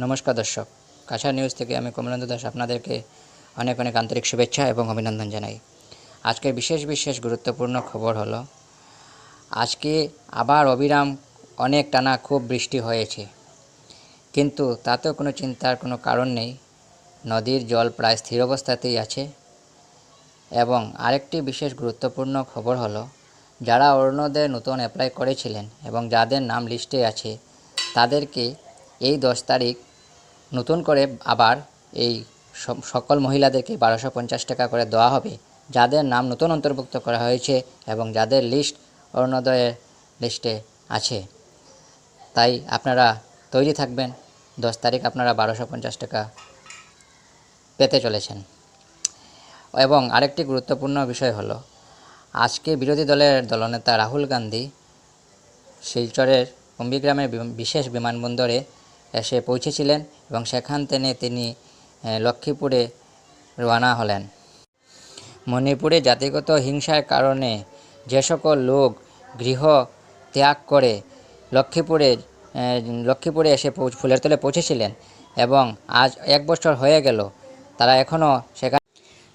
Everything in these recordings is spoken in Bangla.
নমস্কার দর্শক। কাছা নিউজ থেকে আমি কমলেন্দু দাস আপনাদেরকে অনেক অনেক আন্তরিক শুভেচ্ছা এবং অভিনন্দন জানাই। আজকের বিশেষ বিশেষ গুরুত্বপূর্ণ খবর হলো, আজকে আবার অবিরাম অনেক টানা খুব বৃষ্টি হয়েছে। কিন্তু তাতেও কোনো চিন্তার কোনো কারণ নেই। নদীর জল প্রায় স্থির অবস্থাতেই আছে। এবং আরেকটি বিশেষ গুরুত্বপূর্ণ খবর হলো, যারা অরুণোদয় নতুন অ্যাপ্লাই করেছিলেন এবং যাদের নাম লিস্টে আছে, তাদেরকে এই দশ তারিখ নতুন করে আবার এই সকল মহিলাদেরকে বারোশো পঞ্চাশ টাকা করে দেওয়া হবে, যাদের নাম নতুন অন্তর্ভুক্ত করা হয়েছে এবং যাদের লিস্ট অরুণোদয়ের লিস্টে আছে। তাই আপনারা তৈরি থাকবেন। দশ তারিখ আপনারা বারোশো পঞ্চাশ টাকা পেতে চলেছেন। এবং আরেকটি গুরুত্বপূর্ণ বিষয় হলো, আজকে বিরোধী দলের দলনেতা রাহুল গান্ধী শিলচরের কুম্বিগ্রামের বিশেষ বিমানবন্দরে এসে পৌঁছেছিলেন। এবং সেখান থেকে তিনি লক্ষ্মীপুরে রওনা হলেন। মণিপুরে জাতিগত হিংসার কারণে যে সকল লোক গৃহ ত্যাগ করে লক্ষ্মীপুরে লক্ষ্মীপুরে এসে ফুলের তলে পৌঁছেছিলেন এবং আজ এক বছর হয়ে গেল তারা এখনও সেখানে।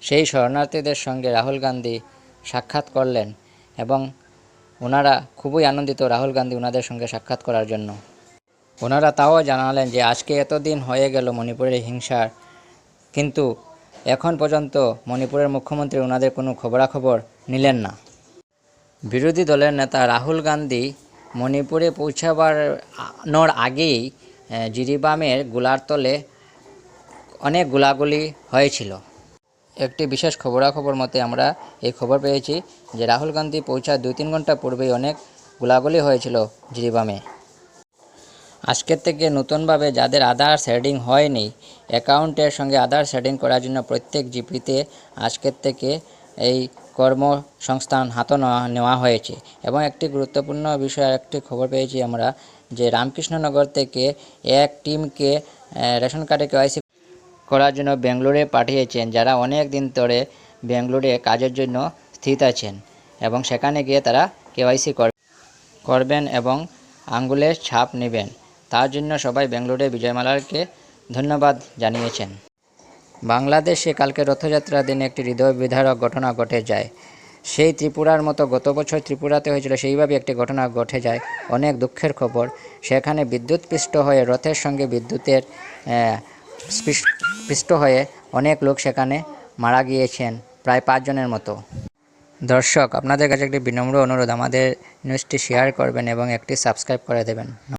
সেই শরণার্থীদের সঙ্গে রাহুল গান্ধী সাক্ষাৎ করলেন এবং ওনারা খুবই আনন্দিত রাহুল গান্ধী ওনাদের সঙ্গে সাক্ষাৎ করার জন্য। ওনারা তাও জানালেন যে আজকে এতদিন হয়ে গেল মণিপুরের হিংসার। কিন্তু এখন পর্যন্ত মণিপুরের মুখ্যমন্ত্রী ওনাদের কোনো খবরাখবর নিলেন না। বিরোধী দলের নেতা রাহুল গান্ধী মণিপুরে পৌঁছাবার আগেই জিরিবামের গোলারতলে অনেক গোলাগুলি হয়েছিল। একটি বিশেষ খবরাখবর মতে আমরা এই খবর পেয়েছি যে রাহুল গান্ধী পৌঁছার দুই তিন ঘণ্টা পূর্বেই অনেক গোলাগুলি হয়েছিল জিরিবামে। আজকের থেকে নতুনভাবে যাদের আধার শেডিং হয়নি, অ্যাকাউন্টের সঙ্গে আধার শেডিং করার জন্য প্রত্যেক জিপিতে আজকের থেকে এই কর্মসংস্থান হাত নেওয়া- নেওয়া হয়েছে। এবং একটি গুরুত্বপূর্ণ বিষয় একটি খবর পেয়েছি আমরা যে রামকৃষ্ণনগর থেকে এক টিমকে রেশন কার্ডে কেওয়াইসি করার জন্য বেঙ্গলোরে পাঠিয়েছেন, যারা অনেক দিন ধরে বেঙ্গলোরে কাজের জন্য স্থিত আছেন এবং সেখানে গিয়ে তারা কেওয়াইসি করবেন এবং আঙ্গুলের ছাপ নেবেন। তার জন্য সবাই বেঙ্গলোরে বিজয়মালাকে ধন্যবাদ জানিয়েছেন। বাংলাদেশে কালকে রথযাত্রার দিনে একটি হৃদয় বিধারক ঘটনা ঘটে যায়। সেই ত্রিপুরার মতো গত বছর ত্রিপুরাতে হয়েছিল, সেইভাবে একটি ঘটনা ঘটে যায়। অনেক দুঃখের খবর। সেখানে বিদ্যুৎ পৃষ্ঠ হয়ে, রথের সঙ্গে বিদ্যুতের পৃষ্ট হয়ে অনেক লোক সেখানে মারা গিয়েছেন, প্রায় পাঁচজনের মতো। দর্শক, আপনাদের কাছে একটি বিনম্র অনুরোধ। আমাদের নিউজটি শেয়ার করবেন এবং একটি সাবস্ক্রাইব করে দেবেন।